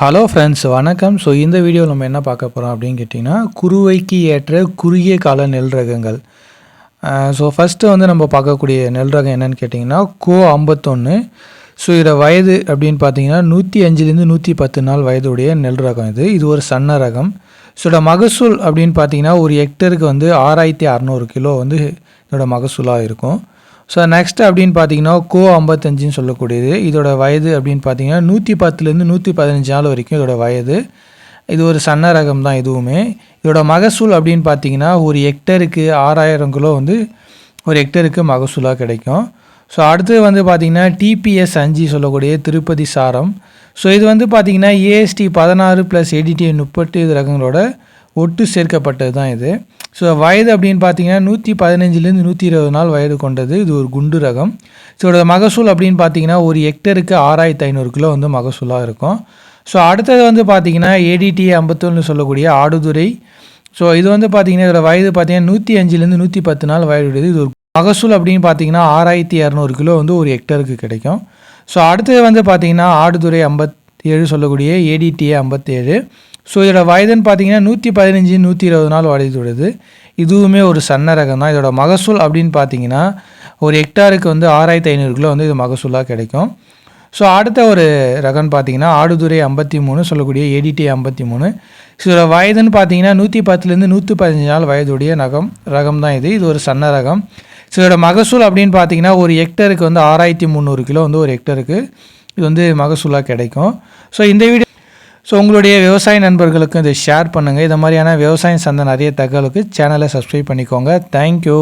Hello friends வணக்கம். So இந்த வீடியோவில் நம்ம என்ன பார்க்க போகிறோம் அப்படின்னு கேட்டிங்கன்னா குறுவைக்கு ஏற்ற குறுகிய கால நெல் ரகங்கள். ஸோ ஃபஸ்ட்டு வந்து நம்ம பார்க்கக்கூடிய நெல் ரகம் என்னென்னு கேட்டிங்கன்னா கோ ஐம்பத்தொன்று ஸோ இதோட வயது அப்படின்னு பார்த்தீங்கன்னா நூற்றி அஞ்சுலேருந்து நூற்றி பத்து நாள் வயதுடைய நெல் ரகம் இது. இது ஒரு சன்ன ரகம். ஸோ இதோட மகசூல் அப்படின்னு பார்த்தீங்கன்னா ஒரு ஹெக்டருக்கு வந்து ஆறாயிரத்தி அறநூறு கிலோ வந்து இதோட மகசூலாக இருக்கும். ஸோ நெக்ஸ்ட் அப்படின்னு பார்த்தீங்கன்னா கோ ஐம்பத்தஞ்சுன்னு சொல்லக்கூடியது. இதோட வயது அப்படின்னு பார்த்தீங்கன்னா நூற்றி பத்துலேருந்து நூற்றி பதினஞ்சு நாள் வரைக்கும் இதோட வயது. இது ஒரு சன்ன ரகம் தான் இதுவுமே இதோட மகசூல் அப்படின்னு பார்த்தீங்கன்னா ஒரு ஹெக்டருக்கு ஆறாயிரம் கிலோ வந்து ஒரு ஹெக்டருக்கு மகசூலாக கிடைக்கும். ஸோ அடுத்து வந்து பார்த்திங்கன்னா டிபிஎஸ் அஞ்சு சொல்லக்கூடிய திருப்பதி சாரம். ஸோ இது வந்து பார்த்திங்கன்னா ஏஎஸ்டி பதினாறு ப்ளஸ் எடிடி முப்பத்தி இது ரகங்களோட ஒட்டு சேர்க்கப்பட்டது தான் இது. ஸோ வயது அப்படின்னு பார்த்தீங்கன்னா நூற்றி பதினஞ்சுலேருந்து நூற்றி இருபது நாள் வயது கொண்டது. இது ஒரு குண்டு ரகம். ஸோ இதோட மகசூல் அப்படின்னு பார்த்தீங்கன்னா ஒரு ஹெக்டருக்கு ஆறாயிரத்து ஐநூறு கிலோ வந்து மகசூலாக இருக்கும். ஸோ அடுத்தது வந்து பார்த்தீங்கன்னா ஏடிடி ஐம்பத்தொன்று சொல்லக்கூடிய ஆடுதுறை. ஸோ இது வந்து பார்த்தீங்கன்னா இதோட வயது பார்த்தீங்கன்னா நூற்றி அஞ்சுலேருந்து நூற்றி பத்து நாள் வயதுடையது இது ஒரு மகசூல் அப்படின்னு பார்த்தீங்கன்னா ஆறாயிரத்தி இரநூறு கிலோ வந்து ஒரு ஹெக்டருக்கு கிடைக்கும். ஸோ அடுத்தது வந்து பார்த்தீங்கன்னா ஆடுதுறை ஐம்பத்தி ஏழு சொல்லக்கூடிய ஏடிடிஏ ஐம்பத்தேழு ஸோ இதோட வயதுன்னு பார்த்தீங்கன்னா நூற்றி பதினஞ்சு நூற்றி இருபது நாள் வயதுடையது இதுவுமே ஒரு சன்ன ரகம் தான். இதோட மகசூல் அப்படின்னு பார்த்தீங்கன்னா ஒரு ஹெக்டாருக்கு வந்து ஆறாயிரத்தி ஐநூறு கிலோ வந்து இது மகசூலாக கிடைக்கும். ஸோ அடுத்த ஒரு ரகம்னு பார்த்தீங்கன்னா ஆடுதுறை ஐம்பத்தி மூணு சொல்லக்கூடிய ஏடிடி ஐம்பத்தி மூணு. ஸோ இதோட வயதுன்னு பார்த்தீங்கன்னா நூற்றி பத்துலேருந்து நூற்றி பதினஞ்சு நாள் வயதுடைய நகம் ரகம் தான் இது. இது ஒரு சன்ன ரகம் ஸோ இதோட மகசூல் அப்படின்னு பார்த்தீங்கன்னா ஒரு ஹெக்டருக்கு வந்து ஆறாயிரத்தி முந்நூறு கிலோ வந்து ஒரு ஹெக்டருக்கு. இது வந்து மகசூலாக கிடைக்கும். ஸோ இந்த வீடியோ ஸோ உங்களுடைய விவசாய நண்பர்களுக்கும் இதை ஷேர் பண்ணுங்கள் இது மாதிரியான விவசாயம் சந்த நிறைய தகவலுக்கு சேனலை சப்ஸ்கிரைப் பண்ணிக்கோங்க. தேங்க்யூ